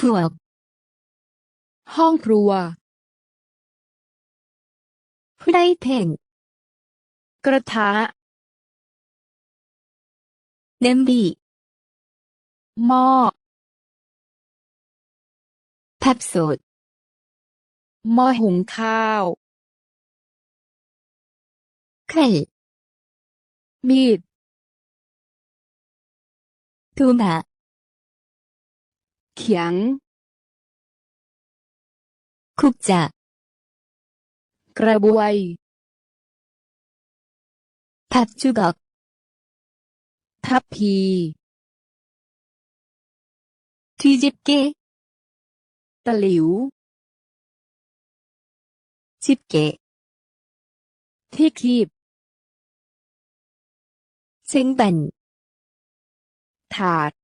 ครัวห้องครัวフライペงกระทะเนมบีหม้อผับสดหม้อหุงข้าวเคลมีดทูมาขียงคุกจะกระบวยผัดจุกอกทับพีทีจิบเกตะหลิวจิบเกที่คีบเซ็งบันถาด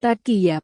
Takia